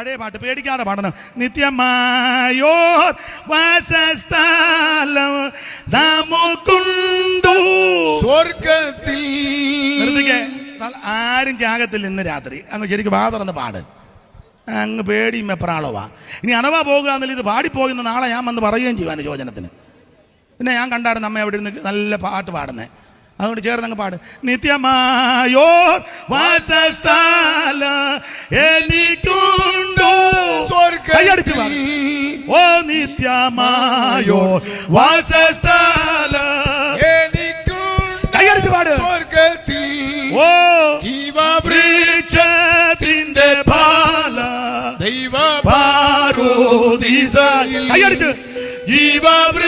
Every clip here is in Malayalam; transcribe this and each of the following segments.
പഴയ പാട്ട് പേടിക്കാതെ പാടണം. നിത്യമായോ വാസസ്ഥലം നമുക്കുണ്ടു സ്വർഗത്തിൽ. ആരും ത്യാഗത്തിൽ ഇന്ന് രാത്രി. അങ്ങ് ശരിക്കും വാ തുറന്ന് പാട്. അങ്ങ് പേടിയും എപ്രാളവാ ഇനി അനവാ പോകുക എന്നുള്ള ഇത് പാടിപ്പോകുന്ന നാളെ ഞാൻ വന്ന് പറയുകയും ചെയ്യുവാൻ യോജനത്തിന് പിന്നെ ഞാൻ കണ്ടായിരുന്നു അമ്മ അവിടെ ഇരുന്ന് നല്ല പാട്ട് പാടുന്നത് അതുകൊണ്ട് ചേർന്നങ്ങ് പാട്. നിത്യമായോ വാസസ്ഥാല എനിക്കുണ്ടോ? കൈയടിച്ചു ഓ നിത്യമായോ വാസസ്ഥാല കൈയടിച്ചു പാട്. ഓ ജീവവൃക്ഷത്തിന്റെ പാല ദൈവ പാരോ ജീവവൃ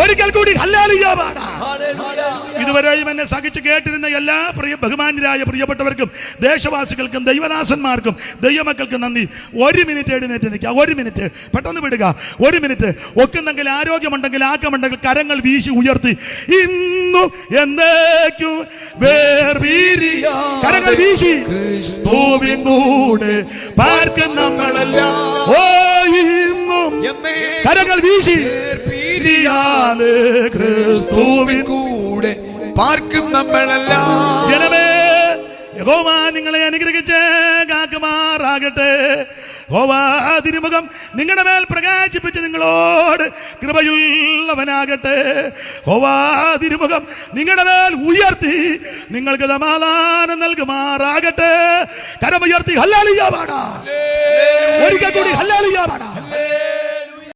ഒരിക്കൽ കൂടി ഇതുവരെയും എന്നെ സഹിച്ച് കേട്ടിരുന്ന എല്ലാ പ്രിയ ബഹുമാന്യരായ പ്രിയപ്പെട്ടവർക്കും ദേശവാസികൾക്കും ദൈവദാസന്മാർക്കും ദൈവമക്കൾക്കും നന്ദി. ഒരു മിനിറ്റ് എഴുന്നേറ്റ് നിൽക്കുക ഒരു മിനിറ്റ്. പെട്ടെന്ന് വിടുക. ഒരു മിനിറ്റ്. ഒക്കുന്നെങ്കിൽ ആരോഗ്യമുണ്ടെങ്കിൽ ആക്കമുണ്ടെങ്കിൽ കരങ്ങൾ വീശി ഉയർത്തി. ഇന്നു എന്നേക്കും കരങ്ങൾ വീശി. കൂടെ പാർക്കും നമ്മളെല്ലാം. ഓ കരങ്ങൾ വീശി. ക്രിസ്തുവിൻ കൂടെ പാർക്കും നമ്മളെല്ലാം. ജനമേ യഹോവാ നിങ്ങളെ അനുഗ്രഹിച്ച് കാക്കുമാറാകട്ടെ. യഹോവ തിരുമുഖം നിങ്ങളുടെ മേൽ പ്രകാശിപ്പിച്ച് നിങ്ങളോട് കൃപയുള്ളവനാകട്ടെ. യഹോവ തിരുമുഖം നിങ്ങളുടെ മേൽ ഉയർത്തി നിങ്ങൾക്ക് സമാധാനം നൽകുമാറാകട്ടെ. കരമുയർത്തി ഹല്ലാലിയ പാടാ. ഒരിക്കൽ കൂടി ഹല്ലാലിയ പാടാ.